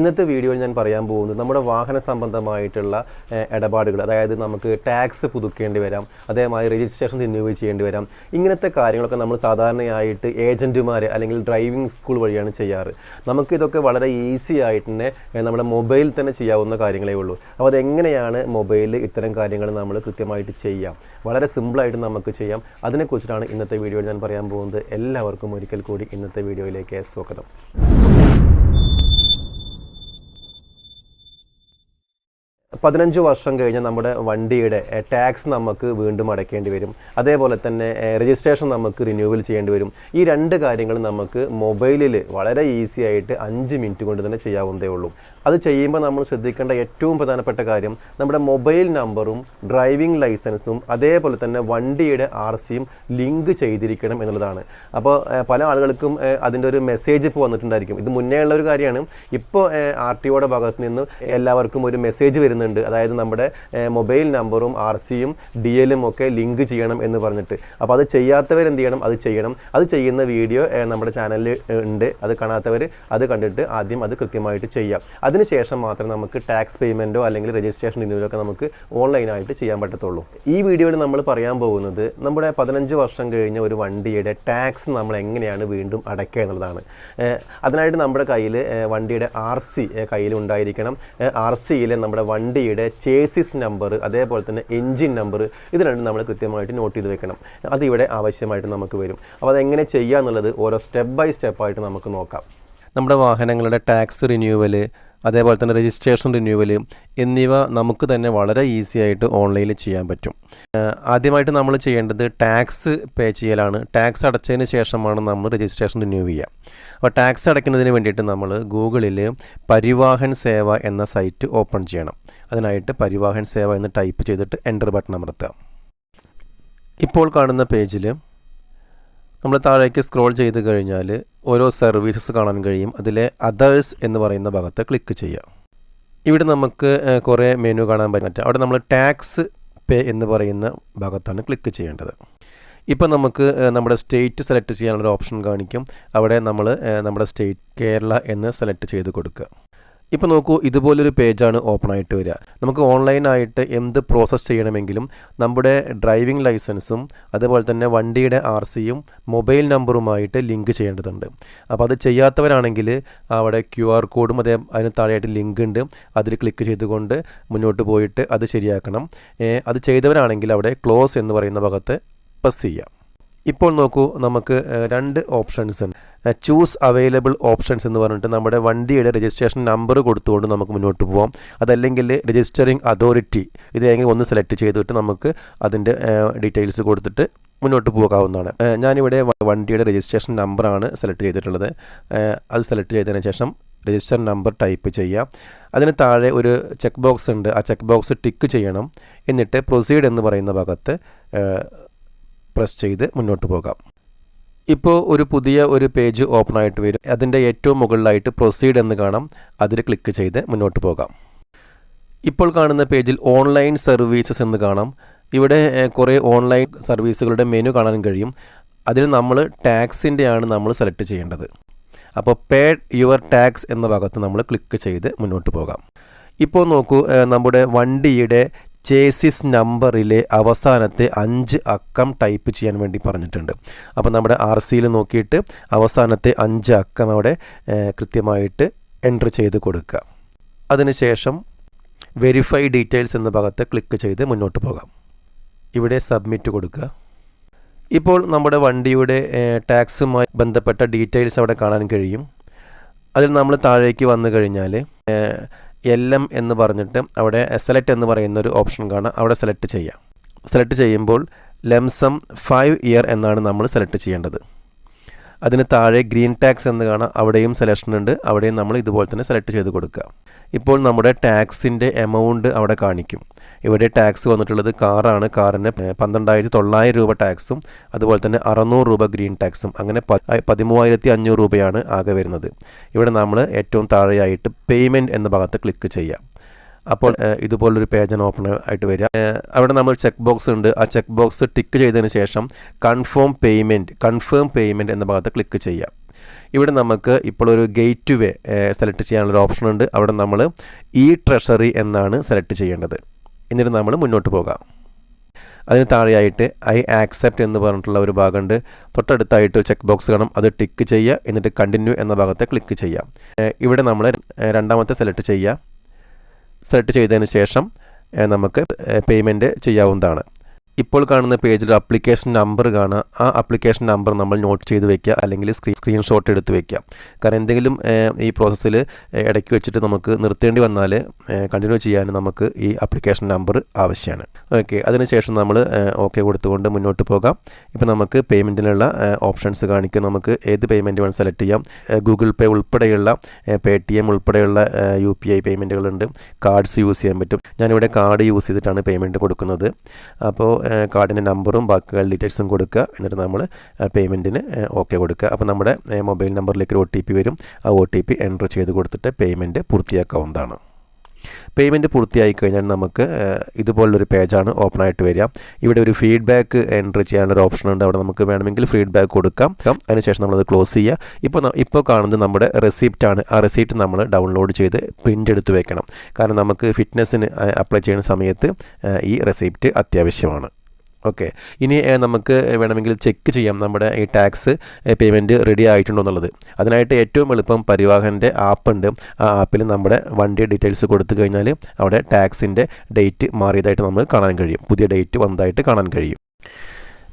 ഇന്നത്തെ വീഡിയോയിൽ ഞാൻ പറയാൻ പോകുന്നത് നമ്മുടെ വാഹന സംബന്ധമായിട്ടുള്ള ഇടപാടുകൾ. അതായത് നമുക്ക് ടാക്സ് പുതുക്കേണ്ടി വരാം അതേമാതിരി രജിസ്ട്രേഷൻ റിന്യൂവ് ചെയ്യേണ്ടി വരാം. ഇങ്ങനത്തെ കാര്യങ്ങളൊക്കെ നമ്മൾ സാധാരണയായിട്ട് ഏജന്റുമാർ അല്ലെങ്കിൽ ഡ്രൈവിംഗ് സ്കൂൾ വഴിയാണ് ചെയ്യാറ്. നമുക്ക് ഇതൊക്കെ വളരെ ഈസി ആയിട്ട് തന്നെ നമ്മുടെ മൊബൈലിൽ തന്നെ ചെയ്യാവുന്ന കാര്യങ്ങളേ ഉള്ളൂ. അപ്പോൾ അതെങ്ങനെയാണ് മൊബൈലിൽ ഇത്തരം കാര്യങ്ങൾ നമ്മൾ കൃത്യമായിട്ട് ചെയ്യാം? വളരെ സിമ്പിളായിട്ട് നമുക്ക് ചെയ്യാം. അതിനെക്കുറിച്ചിട്ടാണ് ഇന്നത്തെ വീഡിയോയിൽ ഞാൻ പറയാൻ പോകുന്നത്. എല്ലാവർക്കും ഒരിക്കൽ കൂടി ഇന്നത്തെ വീഡിയോയിലേക്ക് സ്വാഗതം. പതിനഞ്ച് വർഷം കഴിഞ്ഞ് നമ്മുടെ വണ്ടിയുടെ ടാക്സ് നമുക്ക് വീണ്ടും അടയ്ക്കേണ്ടി വരും. അതേപോലെ തന്നെ രജിസ്ട്രേഷൻ നമുക്ക് റിന്യൂവൽ ചെയ്യേണ്ടി വരും. ഈ രണ്ട് കാര്യങ്ങൾ നമുക്ക് മൊബൈലിൽ വളരെ ഈസി ആയിട്ട് അഞ്ച് മിനിറ്റ് കൊണ്ട് തന്നെ ചെയ്യാവുന്നതേ ഉള്ളൂ. അത് ചെയ്യുമ്പോൾ നമ്മൾ ശ്രദ്ധിക്കേണ്ട ഏറ്റവും പ്രധാനപ്പെട്ട കാര്യം നമ്മുടെ മൊബൈൽ നമ്പറും ഡ്രൈവിംഗ് ലൈസൻസും അതേപോലെ തന്നെ വണ്ടിയുടെ ആർ സിയും ലിങ്ക് ചെയ്തിരിക്കണം എന്നുള്ളതാണ്. അപ്പോൾ പല ആളുകൾക്കും അതിന്റെ ഒരു മെസ്സേജ് ഇപ്പോൾ വന്നിട്ടുണ്ടായിരിക്കും. ഇത് മുന്നേ ഉള്ള ഒരു കാര്യമാണ്. ഇപ്പോൾ ആർ ടി ഒയുടെ ഭാഗത്ത് നിന്ന് എല്ലാവർക്കും ഒരു മെസ്സേജ് വരുന്നുണ്ട്. അതായത് നമ്മുടെ മൊബൈൽ നമ്പറും ആർ സിയും ഡി എല്ലും ഒക്കെ ലിങ്ക് ചെയ്യണം എന്ന് പറഞ്ഞിട്ട്. അപ്പോൾ അത് ചെയ്യാത്തവർ എന്ത് ചെയ്യണം? അത് ചെയ്യണം. അത് ചെയ്യുന്ന വീഡിയോ നമ്മുടെ ചാനലിൽ ഉണ്ട്. അത് കാണാത്തവർ അത് കണ്ടിട്ട് ആദ്യം അത് കൃത്യമായിട്ട് ചെയ്യാം. അതിനുശേഷം മാത്രം നമുക്ക് ടാക്സ് പേയ്മെന്റോ അല്ലെങ്കിൽ രജിസ്ട്രേഷൻ ഒക്കെ നമുക്ക് ഓൺലൈനായിട്ട് ചെയ്യാൻ പറ്റത്തുള്ളൂ. ഈ വീഡിയോയിൽ നമ്മൾ പറയാൻ പോകുന്നത് നമ്മുടെ പതിനഞ്ച് വർഷം കഴിഞ്ഞ ഒരു വണ്ടിയുടെ ടാക്സ് നമ്മൾ എങ്ങനെയാണ് വീണ്ടും അടയ്ക്കുക എന്നുള്ളതാണ്. അതിനായിട്ട് നമ്മുടെ കയ്യിൽ വണ്ടിയുടെ ആർ സി കയ്യിൽ ഉണ്ടായിരിക്കണം ആർ സിയിലെ നമ്മുടെ വണ്ടിയുടെ ചേസിസ് നമ്പർ അതേപോലെ തന്നെ എൻജിൻ നമ്പർ ഇത് രണ്ടും നമ്മൾ കൃത്യമായിട്ട് നോട്ട് ചെയ്ത് വെക്കണം. അതിവിടെ ആവശ്യമായിട്ട് നമുക്ക് വരും. അപ്പോൾ അതെങ്ങനെ ചെയ്യുക എന്നുള്ളത് ഓരോ സ്റ്റെപ്പ് ബൈ സ്റ്റെപ്പായിട്ട് നമുക്ക് നോക്കാം. നമ്മുടെ വാഹനങ്ങളുടെ ടാക്സ് റിന്യൂവൽ അതേപോലെ തന്നെ രജിസ്ട്രേഷൻ റിന്യൂവൽ എന്നിവ നമുക്ക് തന്നെ വളരെ ഈസി ആയിട്ട് ഓൺലൈനിൽ ചെയ്യാൻ പറ്റും. ആദ്യമായിട്ട് നമ്മൾ ചെയ്യേണ്ടത് ടാക്സ് പേ ചെയ്യലാണ്. ടാക്സ് അടച്ചതിന് ശേഷമാണ് നമ്മൾ രജിസ്ട്രേഷൻ റിന്യൂ ചെയ്യുക. അപ്പോൾ ടാക്സ് അടയ്ക്കുന്നതിന് വേണ്ടിയിട്ട് നമ്മൾ ഗൂഗിളിൽ പരിവാഹൻ സേവ എന്ന സൈറ്റ് ഓപ്പൺ ചെയ്യണം. അതിനായിട്ട് പരിവാഹൻ സേവ എന്ന് ടൈപ്പ് ചെയ്തിട്ട് എന്റർ ബട്ടൺ അമർത്തുക. ഇപ്പോൾ കാണുന്ന പേജിൽ നമ്മൾ താഴേക്ക് സ്ക്രോൾ ചെയ്ത് കഴിഞ്ഞാൽ ഓരോ സർവീസസ് കാണാൻ കഴിയും. അതിലെ അതേഴ്സ് എന്ന് പറയുന്ന ഭാഗത്ത് ക്ലിക്ക് ചെയ്യുക. ഇവിടെ നമുക്ക് കുറേ മെനു കാണാൻ പറ്റും. അവിടെ നമ്മൾ ടാക്സ് പേ എന്ന് പറയുന്ന ഭാഗത്താണ് ക്ലിക്ക് ചെയ്യേണ്ടത്. ഇപ്പോൾ നമുക്ക് നമ്മുടെ സ്റ്റേറ്റ് സെലക്ട് ചെയ്യാനുള്ള ഓപ്ഷൻ കാണിക്കും. അവിടെ നമ്മൾ നമ്മുടെ സ്റ്റേറ്റ് കേരള എന്ന് സെലക്ട് ചെയ്ത് കൊടുക്കുക. ഇപ്പോൾ നോക്കൂ ഇതുപോലൊരു പേജാണ് ഓപ്പൺ ആയിട്ട് വരിക. നമുക്ക് ഓൺലൈനായിട്ട് എന്ത് പ്രോസസ്സ് ചെയ്യണമെങ്കിലും നമ്മുടെ ഡ്രൈവിംഗ് ലൈസൻസും അതുപോലെ തന്നെ വണ്ടിയുടെ ആർ സിയും മൊബൈൽ നമ്പറുമായിട്ട് ലിങ്ക് ചെയ്യേണ്ടതുണ്ട്. അപ്പോൾ അത് ചെയ്യാത്തവരാണെങ്കിൽ അവിടെ ക്യു ആർ കോഡും അതേ അതിന് താഴെയായിട്ട് ലിങ്ക് ഉണ്ട്. അതിൽ ക്ലിക്ക് ചെയ്തുകൊണ്ട് മുന്നോട്ട് പോയിട്ട് അത് ശരിയാക്കണം. അത് ചെയ്തവരാണെങ്കിൽ അവിടെ ക്ലോസ് എന്ന് പറയുന്ന ഭാഗത്ത് പ്രസ് ചെയ്യാം. ഇപ്പോൾ നോക്കൂ നമുക്ക് രണ്ട് ഓപ്ഷൻസ് ഉണ്ട്. ചൂസ് അവൈലബിൾ ഓപ്ഷൻസ് എന്ന് പറഞ്ഞിട്ട് നമ്മുടെ വണ്ടിയുടെ രജിസ്ട്രേഷൻ നമ്പർ കൊടുത്തുകൊണ്ട് നമുക്ക് മുന്നോട്ട് പോകാം അതല്ലെങ്കിൽ രജിസ്റ്ററിംഗ് അതോറിറ്റി ഇത് ഒന്ന് സെലക്ട് ചെയ്തിട്ട് നമുക്ക് അതിന്റെ ഡീറ്റെയിൽസ് കൊടുത്തിട്ട് മുന്നോട്ട് പോകാവുന്നതാണ്. ഞാനിവിടെ വണ്ടിയുടെ രജിസ്ട്രേഷൻ നമ്പറാണ് സെലക്ട് ചെയ്തിട്ടുള്ളത്. അത് സെലക്ട് ചെയ്തതിന് ശേഷം രജിസ്റ്റർ നമ്പർ ടൈപ്പ് ചെയ്യാം. അതിന് താഴെ ഒരു ചെക്ക് ബോക്സ് ഉണ്ട്. ആ ചെക്ക് ബോക്സ് ടിക്ക് ചെയ്യണം. എന്നിട്ട് പ്രൊസീഡ് എന്ന് പറയുന്ന ഭാഗത്ത് പ്രസ് ചെയ്ത് മുന്നോട്ട് പോകാം. ഇപ്പോൾ ഒരു പുതിയ ഒരു പേജ് ഓപ്പൺ ആയിട്ട് വരും. അതിന്റെ ഏറ്റവും മുകളിലായിട്ട് പ്രൊസീഡ് എന്ന് കാണാം. അതിൽ ക്ലിക്ക് ചെയ്ത് മുന്നോട്ട് പോകാം. ഇപ്പോൾ കാണുന്ന പേജിൽ ഓൺലൈൻ സർവീസസ് എന്ന് കാണാം. ഇവിടെ കുറേ ഓൺലൈൻ സർവീസുകളുടെ മെനു കാണാൻ കഴിയും. അതിൽ നമ്മൾ ടാക്സിന്റെയാണ് നമ്മൾ സെലക്ട് ചെയ്യേണ്ടത്. അപ്പോൾ പേ യുവർ ടാക്സ് എന്ന ഭാഗത്ത് നമ്മൾ ക്ലിക്ക് ചെയ്ത് മുന്നോട്ട് പോകാം. ഇപ്പോൾ നോക്കൂ നമ്മുടെ വണ്ടിയുടെ ചേസിസ് നമ്പറിലെ അവസാനത്തെ അഞ്ച് അക്കം ടൈപ്പ് ചെയ്യാൻ വേണ്ടി പറഞ്ഞിട്ടുണ്ട്. അപ്പോൾ നമ്മുടെ ആർ സിയിൽ നോക്കിയിട്ട് അവസാനത്തെ അഞ്ച് അക്കം അവിടെ കൃത്യമായിട്ട് എന്റർ ചെയ്ത് കൊടുക്കുക. അതിനുശേഷം വെരിഫൈ ഡീറ്റെയിൽസ് എന്ന ഭാഗത്ത് ക്ലിക്ക് ചെയ്ത് മുന്നോട്ട് പോകാം. ഇവിടെ സബ്മിറ്റ് കൊടുക്കുക. ഇപ്പോൾ നമ്മുടെ വണ്ടിയുടെ ടാക്സുമായി ബന്ധപ്പെട്ട ഡീറ്റെയിൽസ് അവിടെ കാണാൻ കഴിയും. അതിൽ നമ്മൾ താഴേക്ക് വന്നു കഴിഞ്ഞാൽ എൽ എം എന്ന് പറഞ്ഞിട്ട് അവിടെ സെലക്ട് എന്ന് പറയുന്ന ഒരു ഓപ്ഷൻ കാണാം. അവിടെ സെലക്ട് ചെയ്യാം. സെലക്ട് ചെയ്യുമ്പോൾ ലംസം ഫൈവ് ഇയർ എന്നാണ് നമ്മൾ സെലക്ട് ചെയ്യേണ്ടത്. അതിന് താഴെ ഗ്രീൻ ടാക്സ് എന്ന് കാണാം. അവിടെയും സെലക്ഷൻ ഉണ്ട്. അവിടെയും നമ്മൾ ഇതുപോലെ തന്നെ സെലക്ട് ചെയ്ത് കൊടുക്കുക. ഇപ്പോൾ നമ്മുടെ ടാക്സിന്റെ എമൗണ്ട് അവിടെ കാണിക്കും. ഇവിടെ ടാക്സ് വന്നിട്ടുള്ളത് കാറാണ്. കാറിന് പന്ത്രണ്ടായിരത്തി തൊള്ളായിരം രൂപ ടാക്സും അതുപോലെ തന്നെ അറുന്നൂറ് രൂപ ഗ്രീൻ ടാക്സും അങ്ങനെ പതിമൂവായിരത്തി അഞ്ഞൂറ് രൂപയാണ് ആകെ വരുന്നത്. ഇവിടെ നമ്മൾ ഏറ്റവും താഴെയായിട്ട് പേയ്മെന്റ് എന്ന ഭാഗത്ത് ക്ലിക്ക് ചെയ്യാം. അപ്പോൾ ഇതുപോലൊരു പേജാണ് ഓപ്പൺ ആയിട്ട് വരിക. അവിടെ നമ്മൾ ചെക്ക് ബോക്സ് ഉണ്ട്. ആ ചെക്ക് ബോക്സ് ടിക്ക് ചെയ്തതിന് ശേഷം കൺഫേം പേയ്മെന്റ് കൺഫേം പേയ്മെന്റ് എന്ന ഭാഗത്ത് ക്ലിക്ക് ചെയ്യാം. ഇവിടെ നമുക്ക് ഇപ്പോൾ ഒരു ഗേറ്റ് വേ സെലക്ട് ചെയ്യാനുള്ള ഓപ്ഷൻ ഉണ്ട്. അവിടെ നമ്മൾ ഇ ട്രഷറി എന്നാണ് സെലക്ട് ചെയ്യേണ്ടത്. എന്നിട്ട് നമ്മൾ മുന്നോട്ട് പോകാം. അതിന് താഴെയായിട്ട് ഐ ആക്സെപ്റ്റ് എന്ന് പറഞ്ഞിട്ടുള്ള ഒരു ഭാഗമുണ്ട്. തൊട്ടടുത്തായിട്ട് ചെക്ക് ബോക്സ് കാണും. അത് ടിക്ക് ചെയ്യുക എന്നിട്ട് കണ്ടിന്യൂ എന്ന ഭാഗത്തെ ക്ലിക്ക് ചെയ്യാം ഇവിടെ നമ്മൾ രണ്ടാമത്തെ സെലക്ട് ചെയ്യുക. സെലക്ട് ചെയ്തതിന് ശേഷം നമുക്ക് പേയ്മെന്റ് ചെയ്യാവുന്നതാണ്. ഇപ്പോൾ കാണുന്ന പേജിൽ അപ്ലിക്കേഷൻ നമ്പർ കാണുക. ആ അപ്ലിക്കേഷൻ നമ്പർ നമ്മൾ നോട്ട് ചെയ്ത് വെക്കുക. അല്ലെങ്കിൽ സ്ക്രീൻ സ്ക്രീൻഷോട്ട് എടുത്ത് വെക്കുക. കാരണം എന്തെങ്കിലും ഈ പ്രോസസ്സിൽ ഇടയ്ക്ക് വെച്ചിട്ട് നമുക്ക് നിർത്തേണ്ടി വന്നാൽ കണ്ടിന്യൂ ചെയ്യാൻ നമുക്ക് ഈ അപ്ലിക്കേഷൻ നമ്പർ ആവശ്യമാണ്. ഓക്കെ അതിനുശേഷം നമ്മൾ ഓക്കെ കൊടുത്തുകൊണ്ട് മുന്നോട്ട് പോകാം. ഇപ്പോൾ നമുക്ക് പേയ്മെന്റിനുള്ള ഓപ്ഷൻസ് കാണിക്കും നമുക്ക് ഏത് പേയ്മെന്റ് വേണം സെലക്ട് ചെയ്യാം. ഗൂഗിൾ പേ ഉൾപ്പെടെയുള്ള പേ ടി എം ഉൾപ്പെടെയുള്ള യു പി ഐ പേയ്മെന്റുകളുണ്ട് കാർഡ്സ് യൂസ് ചെയ്യാൻ പറ്റും. ഞാനിവിടെ കാർഡ് യൂസ് ചെയ്തിട്ടാണ് പേയ്മെന്റ് കൊടുക്കുന്നത്. അപ്പോൾ കാർഡിന്റെ നമ്പറും ബാക്കി ഡീറ്റെയിൽസും കൊടുക്കുക. എന്നിട്ട് നമ്മൾ പേയ്മെന്റിന് ഓക്കെ കൊടുക്കുക. അപ്പോൾ നമ്മുടെ മൊബൈൽ നമ്പറിലേക്ക് ഒരു ഒ വരും. ആ ഒ ടി പി എന്റർ ചെയ്ത് കൊടുത്തിട്ട് പേയ്മെന്റ് പൂർത്തിയാക്കാവുന്നതാണ്. പേയ്മെന്റ് പൂർത്തിയായി കഴിഞ്ഞാൽ നമുക്ക് ഇതുപോലൊരു ഇതുപോലുള്ളൊരു പേജാണ് ഓപ്പൺ ആയിട്ട് വരിക. ഇവിടെ ഒരു ഫീഡ്ബാക്ക് എൻട്രി ചെയ്യാനുള്ള ഓപ്ഷൻ ഉണ്ട്. അവിടെ നമുക്ക് വേണമെങ്കിൽ ഫീഡ്ബാക്ക് കൊടുക്കാം. അതിനുശേഷം നമ്മളത് ക്ലോസ് ചെയ്യുക. ഇപ്പോൾ ഇപ്പോൾ കാണുന്നത് നമ്മുടെ റെസിപ്റ്റ് ആണ്. ആ റെസിപ്റ്റ് നമ്മൾ ഡൗൺലോഡ് ചെയ്ത് പ്രിന്റ് എടുത്ത് വെക്കണം. കാരണം നമുക്ക് ഫിറ്റ്നസ്സിന് അപ്ലൈ ചെയ്യുന്ന സമയത്ത് ഈ റെസിപ്റ്റ് അത്യാവശ്യമാണ്. ഓക്കെ. ഇനി നമുക്ക് വേണമെങ്കിൽ ചെക്ക് ചെയ്യാം നമ്മുടെ ഈ ടാക്സ് പേയ്മെന്റ് റെഡി ആയിട്ടുണ്ടോ എന്നുള്ളത്. അതിനായിട്ട് ഏറ്റവും എളുപ്പം പരിവാഹന്റെ ആപ്പ് ഉണ്ട്. ആ ആപ്പിൽ നമ്മുടെ വണ്ടി ഡീറ്റെയിൽസ് കൊടുത്തു കഴിഞ്ഞാൽ അവിടെ ടാക്സിന്റെ ഡേറ്റ് മാറിയതായിട്ട് നമുക്ക് കാണാൻ കഴിയും. പുതിയ ഡേറ്റ് വന്നതായിട്ട് കാണാൻ കഴിയും.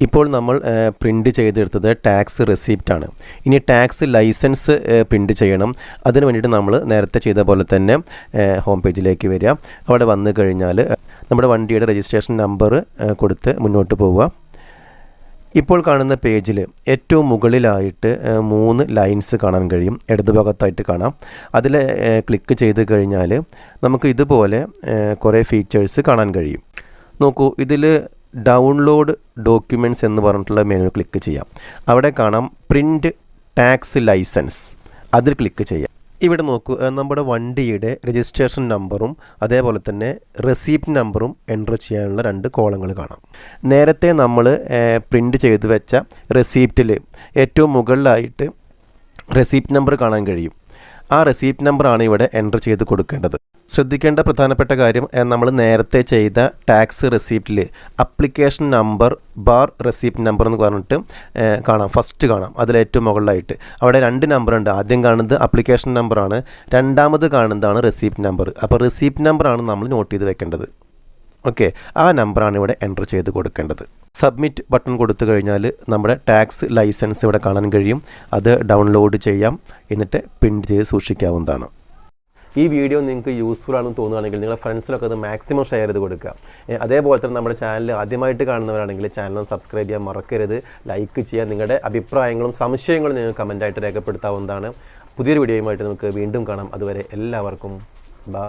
ഇപ്പോൾ നമ്മൾ പ്രിന്റ് ചെയ്തെടുത്തത് ടാക്സ് റെസിപ്റ്റ് ആണ്. ഇനി ടാക്സ് ലൈസൻസ് പ്രിന്റ് ചെയ്യണം. അതിന് വേണ്ടിയിട്ട് നമ്മൾ നേരത്തെ ചെയ്ത പോലെ തന്നെ ഹോം പേജിലേക്ക് വരിക. അവിടെ വന്നു കഴിഞ്ഞാൽ നമ്മുടെ വണ്ടിയുടെ രജിസ്ട്രേഷൻ നമ്പർ കൊടുത്ത് മുന്നോട്ട് പോവുക. ഇപ്പോൾ കാണുന്ന പേജിൽ ഏറ്റവും മുകളിലായിട്ട് മൂന്ന് ലൈൻസ് കാണാൻ കഴിയും. ഇടതുഭാഗത്തായിട്ട് കാണാം. അതിൽ ക്ലിക്ക് ചെയ്ത് കഴിഞ്ഞാൽ നമുക്ക് ഇതുപോലെ കുറേ ഫീച്ചേഴ്സ് കാണാൻ കഴിയും. നോക്കൂ ഇതിൽ ഡൗൺലോഡ് ഡോക്യുമെന്റ്സ് എന്ന് പറഞ്ഞിട്ടുള്ള മെനു ക്ലിക്ക് ചെയ്യാം. അവിടെ കാണാം പ്രിന്റ് ടാക്സ് ലൈസൻസ് അതിൽ ക്ലിക്ക് ചെയ്യാം. ഇവിടെ നോക്കൂ നമ്മുടെ വണ്ടിയുടെ രജിസ്ട്രേഷൻ നമ്പറും അതേപോലെ തന്നെ റെസീപ്റ്റ് നമ്പറും എന്റർ ചെയ്യാനുള്ള രണ്ട് കോളങ്ങൾ കാണാം. നേരത്തെ നമ്മൾ പ്രിന്റ് ചെയ്ത് വെച്ച റെസീപ്റ്റിൽ ഏറ്റവും മുകളിലായിട്ട് റെസീപ്റ്റ് നമ്പർ കാണാൻ കഴിയും. ആ റെസീപ്റ്റ് നമ്പറാണ് ഇവിടെ എന്റർ ചെയ്ത് കൊടുക്കേണ്ടത്. ശ്രദ്ധിക്കേണ്ട പ്രധാനപ്പെട്ട കാര്യം നമ്മൾ നേരത്തെ ചെയ്ത tax റെസീപ്റ്റിൽ application number bar receipt number എന്ന് പറഞ്ഞിട്ട് കാണാം. ഫസ്റ്റ് കാണാം. അതിൽ ഏറ്റവും മുകളിലായിട്ട്. അവിടെ രണ്ട് നമ്പർ ഉണ്ട്. ആദ്യം കാണുന്നത് അപ്ലിക്കേഷൻ നമ്പറാണ് രണ്ടാമത് കാണുന്നതാണ് റെസീപ്റ്റ് നമ്പർ അപ്പോൾ റെസീപ്റ്റ് നമ്പറാണ് നമ്മൾ നോട്ട് ചെയ്ത് വെക്കേണ്ടത്. ഓക്കെ ആ നമ്പറാണ് ഇവിടെ എന്റർ ചെയ്ത് കൊടുക്കേണ്ടത്. സബ്മിറ്റ് ബട്ടൺ കൊടുത്തു കഴിഞ്ഞാൽ നമ്മുടെ ടാക്സ് ലൈസൻസ് ഇവിടെ കാണാൻ കഴിയും. അത് ഡൗൺലോഡ് ചെയ്യാം. എന്നിട്ട് പ്രിന്റ് ചെയ്ത് സൂക്ഷിക്കാവുന്നതാണ്. ഈ വീഡിയോ നിങ്ങൾക്ക് യൂസ്ഫുൾ ആണെന്ന് തോന്നുകയാണെങ്കിൽ നിങ്ങളുടെ ഫ്രണ്ട്സിലൊക്കെ അത് മാക്സിമം ഷെയർ ചെയ്ത് കൊടുക്കുക. അതേപോലെ തന്നെ നമ്മുടെ ചാനൽ ആദ്യമായിട്ട് കാണുന്നവരാണെങ്കിൽ ചാനൽ സബ്സ്ക്രൈബ് ചെയ്യാൻ മറക്കരുത്. ലൈക്ക് ചെയ്യുക നിങ്ങളുടെ അഭിപ്രായങ്ങളും സംശയങ്ങളും നിങ്ങൾക്ക് കമന്റായിട്ട് രേഖപ്പെടുത്താവുന്നതാണ്. പുതിയൊരു വീഡിയോയുമായിട്ട് നമുക്ക് വീണ്ടും കാണാം. അതുവരെ എല്ലാവർക്കും ബൈ